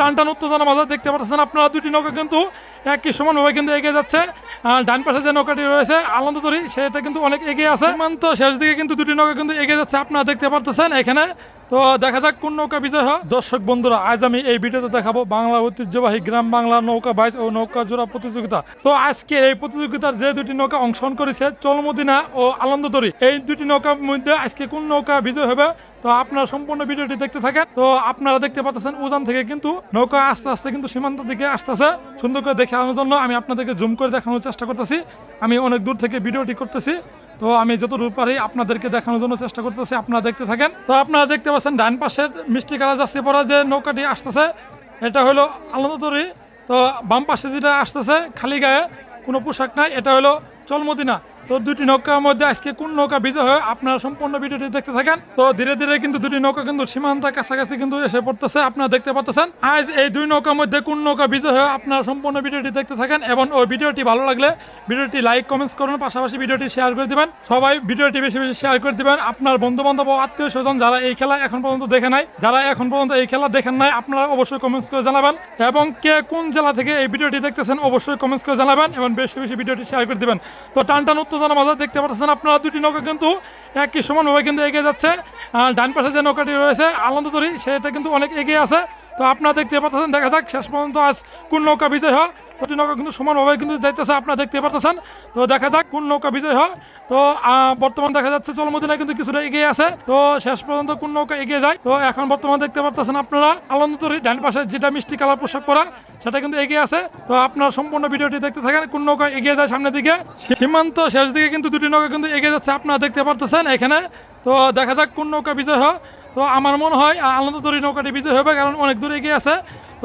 টান টান উত্তেজনা মাঝে দেখতে পাচ্ছেন আপনারা দুটি নৌকা কিন্তু একই সমানভাবে কিন্তু এগিয়ে যাচ্ছে। ডান পাশে যে নৌকাটি রয়েছে আনন্দতরী সেটা কিন্তু অনেক এগিয়ে আছে। সীমান্ত শেষ দিকে কিন্তু দুটি নৌকা কিন্তু এগিয়ে যাচ্ছে, আপনারা দেখতে পারতেছেন এখানে। তো দেখা যাক কোন নৌকা বিজয় হয়। দর্শক বন্ধুরা, আজ আমি এই ভিডিওতে দেখাবো বাংলা ঐতিহ্যবাহী গ্রাম বাংলা নৌকা বাইচ ও নৌকা জোড়া প্রতিযোগিতা। তো আজকে এই প্রতিযোগিতার যে দুটি নৌকা অংশগ্রহণ করেছে, চলমদিনা ও আনন্দতরী, এই দুটি নৌকার মধ্যে আজকে কোন নৌকা বিজয় হবে তো আপনারা সম্পূর্ণ ভিডিওটি দেখতে থাকেন। তো আপনারা দেখতে পাচ্ছেন উজান থেকে কিন্তু নৌকা আস্তে আস্তে কিন্তু সীমান্ত দিকে আসতেছে। সুন্দর করে দেখে আনার জন্য আমি আপনাদেরকে জুম করে দেখানোর চেষ্টা করতেছি। আমি অনেক দূর থেকে ভিডিওটি করতেছি। তো আমি যতদূর পারি আপনাদেরকে দেখানোর জন্য চেষ্টা করতেছি, আপনারা দেখতে থাকেন। তো আপনারা দেখতে পাচ্ছেন ডান পাশের মিষ্টি কালা যাচ্ছে পড়া যে নৌকাটি আসতেছে, এটা হলো আনন্দতরী তো বাম পাশে যেটা আসতেছে, খালি গায়ে কোনো পোশাক নাই, এটা হলো চলমদিনা। তো দুটি নৌকার মধ্যে আজকে কোন নৌকা বিজয় হয় আপনারা সম্পূর্ণ ভিডিওটি দেখতে থাকেন। তো ধীরে ধীরে কিন্তু দুটি নৌকা কিন্তু সীমান্তের কাছাকাছি কিন্তু এসে পড়তেছে, আপনারা দেখতে পাচ্ছেন আজ এই দুই নৌকার মধ্যে কোন নৌকা বিজয় হয় আপনারা সম্পূর্ণ ভিডিওটি দেখতে থাকেন এবং ওই ভিডিওটি ভালো লাগলে ভিডিওটি লাইক, কমেন্টস করুন, পাশাপাশি ভিডিওটি শেয়ার করে দিবেন। সবাই ভিডিওটি বেশি বেশি শেয়ার করে দিবেন। আপনার বন্ধু বান্ধব ও আত্মীয় স্বজন যারা এই খেলা এখন পর্যন্ত দেখে নাই, যারা এখন পর্যন্ত এই খেলা দেখেন নাই, আপনারা অবশ্যই কমেন্টস করে জানাবেন এবং কে কোন জেলা থেকে এই ভিডিওটি দেখতেছেন অবশ্যই কমেন্টস করে জানাবেন এবং বেশি বেশি ভিডিওটি শেয়ার করে দিবেন। তো টান টান উত্তেজনা মাঝে দেখতে পাচ্ছেন আপনারা দুটি নৌকা কিন্তু একই সমানভাবে কিন্তু এগিয়ে যাচ্ছে। ডান পাশে যে নৌকাটি রয়েছে আনন্দতরী সেটা কিন্তু অনেক এগিয়ে আছে। তো আপনারা দেখতে পাচ্ছেন দেখা যাক শেষ পর্যন্ত আজ কোন নৌকা বিজয় হয়। দুটি নৌকা কিন্তু সমানভাবে কিন্তু যাইতেছে, আপনারা দেখতে পারতেছেন। তো দেখা যাক কোন নৌকা বিজয় হয়। তো বর্তমান দেখা যাচ্ছে চলমদিনা কিন্তু কিছুটা এগিয়ে আছে। তো শেষ পর্যন্ত কোন নৌকা এগিয়ে যায়। তো এখন বর্তমান দেখতে পারতেছেন আপনারা আনন্দতরী ডান পাশে যেটা মিষ্টি কালার পোশাক পরা, সেটা কিন্তু এগিয়ে আছে। তো আপনারা সম্পূর্ণ ভিডিওটি দেখতে থাকেন, কোন নৌকা এগিয়ে যায় সামনের দিকে। সীমান্ত শেষ দিকে কিন্তু দুটি নৌকা কিন্তু এগিয়ে যাচ্ছে, আপনারা দেখতে পারতেছেন এখানে। তো দেখা যাক কোন নৌকা বিজয় হয়। তো আমার মনে হয় আনন্দতরী নৌকাটি বিজয় হবে, কারণ অনেক দূর এগিয়ে আছে।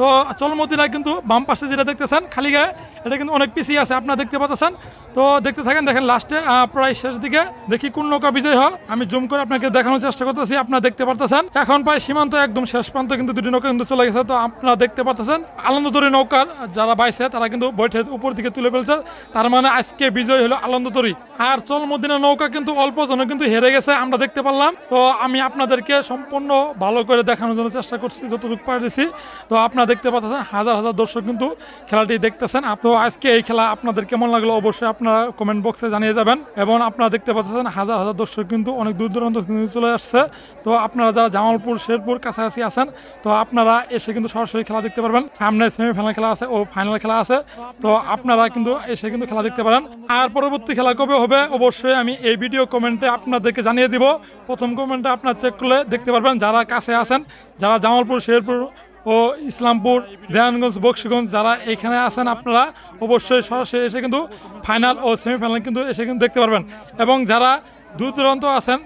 তো চলমতিরা কিন্তু বাম পাশে যেটা দেখতেছেন খালি গায়ে, এটা কিন্তু অনেক পিছিয়ে আছে, আপনারা দেখতে পাচ্ছেন। তো দেখতে থাকেন, দেখেন লাস্টে প্রায় শেষ দিকে, দেখি কোন নৌকা বিজয় হয়। আমি জুম করে আপনাকে দেখানোর চেষ্টা করতেছি, আপনারা দেখতে পারতেছেন এখন প্রায় সীমান্ত, একদম শেষ প্রান্ত কিন্তু দুটি নৌকা কিন্তু চলে গেছে। তো আপনারা দেখতে পারতেছেন আনন্দতরী নৌকার যারা বাইছে, তারা কিন্তু বৈঠে উপর দিকে তুলে ফেলছে। তার মানে আজকে বিজয় হলো আনন্দতরী। আর চলমদিনা নৌকা কিন্তু অল্প জনে কিন্তু হেরে গেছে, আমরা দেখতে পারলাম। তো আমি আপনাদেরকে সম্পূর্ণ ভালো করে দেখানোর জন্য চেষ্টা করছি, যতটুকু পারছি। তো আপনারা দেখতে পাচ্ছেন, হাজার হাজার দর্শক কিন্তু খেলাটি দেখতেছেন। তো আজকে এই খেলা আপনাদের কেমন লাগল অবশ্যই আপনারা কমেন্ট বক্সে জানিয়ে যাবেন। এবং আপনারা দেখতে পাচ্ছেন, হাজার হাজার দর্শক কিন্তু অনেক দূর দূরান্ত চলে আসছে। তো আপনারা যারা জামালপুর, শেরপুর কাছাকাছি আছেন, তো আপনারা এসে কিন্তু সরাসরি খেলা দেখতে পারবেন। সামনে সেমিফাইনাল খেলা আছে ও ফাইনাল খেলা আছে। তো আপনারা কিন্তু এসে কিন্তু খেলা দেখতে পারেন। আর পরবর্তী খেলা কবে হবে, অবশ্যই আমি এই ভিডিও কমেন্টে আপনাদেরকে জানিয়ে দিব। প্রথম কমেন্টে আপনার চেক করলে দেখতে পারবেন, যারা কাছে আছেন, যারা জামালপুর, শেরপুর ও ইসলামপুর দেয়ানগঞ্জ বক্সিগঞ্জ যারা এখানে আছেন আপনারা অবশ্যই সরাসরি এসে কিন্তু ফাইনাল ও সেমিফাইনাল কিন্তু এসে কিন্তু দেখতে পারবেন। এবং যারা দূর দূরান্ত আছেন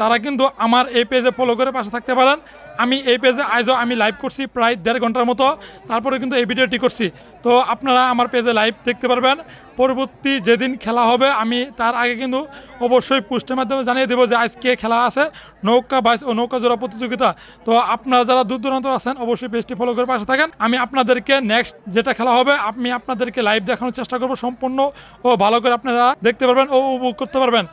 তারা কিন্তু আমার এই পেজে ফলো করে পাশে থাকতে পারেন। আমি এই পেজে আজও আমি লাইভ করছি প্রায় দেড় ঘণ্টার মতো। তারপরে কিন্তু এই ভিডিওটি করছি। তো আপনারা আমার পেজে লাইভ দেখতে পারবেন। পরবর্তী যেদিন খেলা হবে, আমি তার আগে কিন্তু অবশ্যই পোস্টের মাধ্যমে জানিয়ে দেবো যে আজকে খেলা আছে। নৌকা বাইশ ও নৌকা জোড়া প্রতিযোগিতা। তো আপনারা যারা দূর দূরান্ত আছেন, অবশ্যই পেজটি ফলো করে পাশে থাকেন। আমি আপনাদেরকে নেক্সট যেটা খেলা হবে, আমি আপনাদেরকে লাইভ দেখানোর চেষ্টা করব সম্পূর্ণ। ও ভালো করে আপনারা দেখতে পারবেন, ও উপভোগ করতে পারবেন।